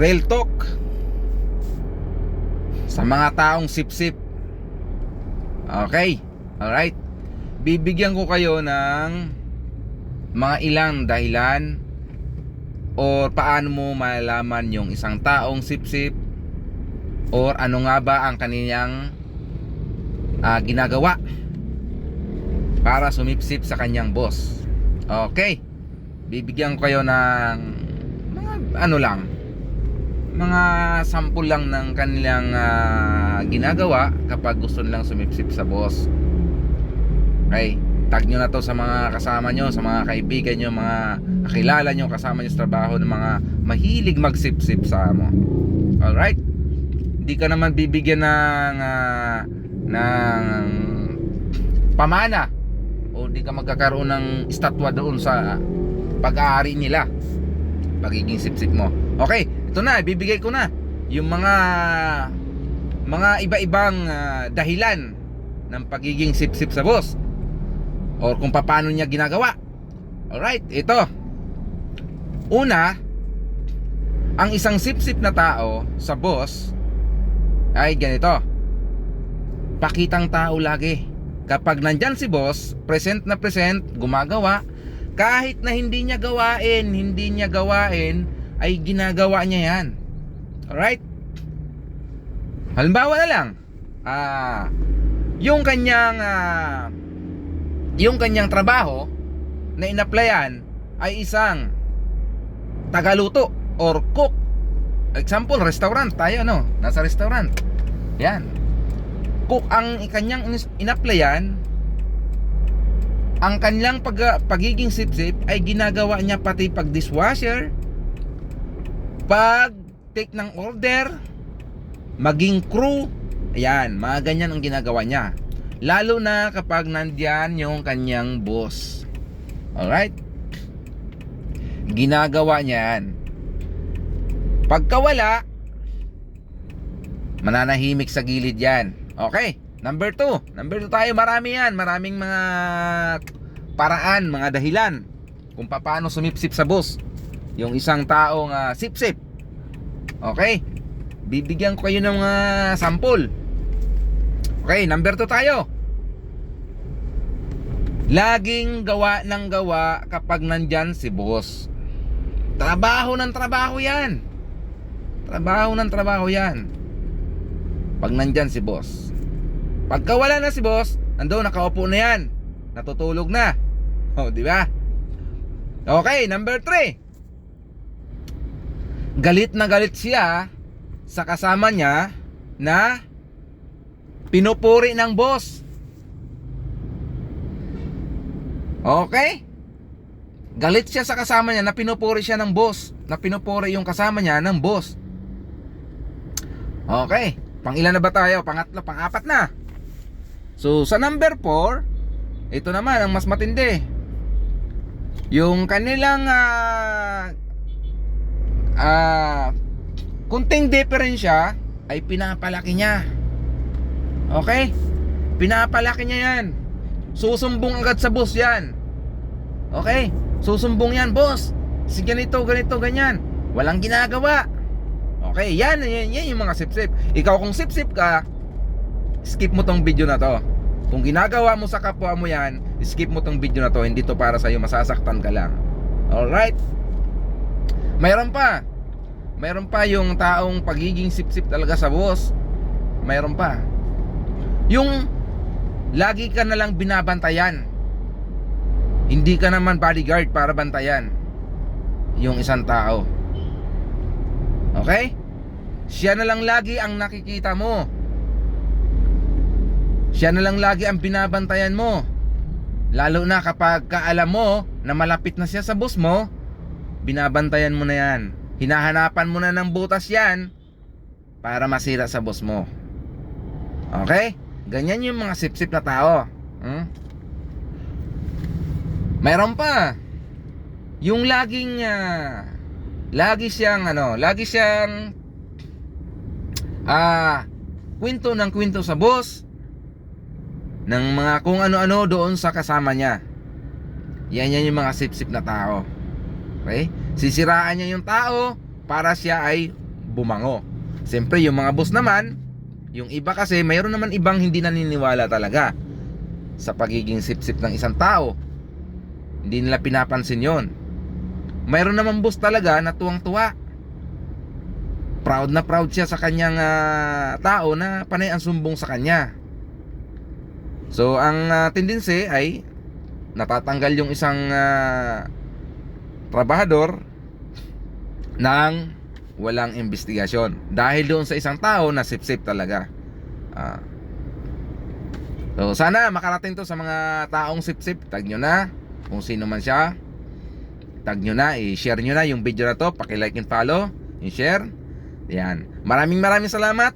Real talk sa mga taong sip-sip. Okay, alright. Bibigyan ko kayo ng mga ilang dahilan or paano mo malalaman yung isang taong sip-sip or ano nga ba ang kanyang ah, ginagawa para sumipsip sa kanyang boss. Okay. Bibigyan ko kayo ng mga ano lang mga sample lang ng kanilang ah, ginagawa kapag gusto nilang sumipsip sa boss. Okay? Tag nyo na to sa mga kasama nyo, sa mga kaibigan nyo, mga kakilala nyo, kasama nyo sa trabaho ng mga mahilig magsip-sip sa mo. Alright? Hindi ka naman bibigyan ng ah, ng pamana o di ka magkakaroon ng estatwa doon sa pag-aari nila pagiging sip-sip mo. Okay, ito na, bibigay ko na yung mga mga iba-ibang ah, dahilan ng pagiging sip-sip sa boss or kung paano niya ginagawa. Alright, ito. Una, ang isang sip-sip na tao sa boss ay ganito. Pakitang tao lagi. Kapag nandyan si boss, present na present, gumagawa, kahit na hindi niya gawain, hindi niya gawain, ay ginagawa niya yan. Alright? Halimbawa na lang, ah, yung kanyang, ah, yung kanyang trabaho na inaplayan ay isang tagaluto or cook. Example, restaurant tayo no, nasa restaurant. Yan. Cook ang kanyang inaplayan ang kanilang pag, pagiging sip-sip ay ginagawa niya pati pag dishwasher, pag take ng order, maging crew, ayan, mga ganyan ang ginagawa niya. Lalo na kapag nandyan yung kanyang boss. Alright? Ginagawa niya yan. Pagka wala, mananahimik sa gilid yan. Okay, number 2. Number 2 tayo, marami yan. Maraming mga paraan, mga dahilan kung paano sumipsip sa boss. Yung isang taong ah, sip-sip. Okay? Bibigyan ko kayo ng mga sample. Okay, number 2 tayo. Laging gawa ng gawa kapag nandyan si boss. Trabaho ng trabaho yan. Trabaho ng trabaho yan. Pag nandyan si boss. Pagka wala na si boss, ando nakaupo na yan. Natutulog na. Oh, di ba? Okay, number 3. Galit na galit siya sa kasama niya na pinupuri ng boss. Okay? Galit siya sa kasama niya na pinupuri siya ng boss. Na pinupuri yung kasama niya ng boss. Okay. Pang ilan na ba tayo? Pangatlo, pang-apat na. So, sa number 4, ito naman ang mas matindi. Yung kanilang ah ah kunting diferensya ay pinapalaki niya. Okay? Pinapalaki niya yan. Susumbong agad sa boss yan. Okay? Susumbong yan, boss. Si ganito, ganito, ganyan. Walang ginagawa. Okay, yan, yan, yan yung mga sip-sip. Ikaw kung sip-sip ka, skip mo tong video na to. Kung ginagawa mo sa kapwa mo yan, skip mo tong video na to. Hindi to para sa'yo, masasaktan ka lang. Alright? Mayroon pa. Mayroon pa yung taong pagiging sip-sip talaga sa boss. Mayroon pa. Yung lagi ka na lang binabantayan. Hindi ka naman bodyguard para bantayan yung isang tao. Okay? Siya na lang lagi ang nakikita mo. Siya na lang lagi ang binabantayan mo. Lalo na kapag kaalam mo na malapit na siya sa boss mo, binabantayan mo na yan. Hinahanapan mo na ng butas yan para masira sa boss mo. Okay? Ganyan yung mga sip-sip na tao. Hmm? Mayroon pa. Yung laging ah, lagi siyang ano, lagi siyang ah kwento ng kwento sa boss ng mga kung ano-ano doon sa kasama niya. Yan yan yung mga sip-sip na tao. Okay? Sisiraan niya yung tao para siya ay bumango. Siyempre, yung mga boss naman, yung iba kasi, mayroon naman ibang hindi naniniwala talaga sa pagiging sip-sip ng isang tao. Hindi nila pinapansin yon. Mayroon naman boss talaga na tuwang-tuwa. Proud na proud siya sa kanyang ah, tao na panay ang sumbong sa kanya. So, ang uh, tendency ay natatanggal yung isang ah, trabahador ng walang investigasyon dahil doon sa isang tao na sip-sip talaga. Ah. so sana makarating to sa mga taong sip-sip. Tag nyo na kung sino man siya. Tag nyo na, i-share nyo na yung video na to. Paki-like and follow, i-share. Yan. Maraming maraming salamat.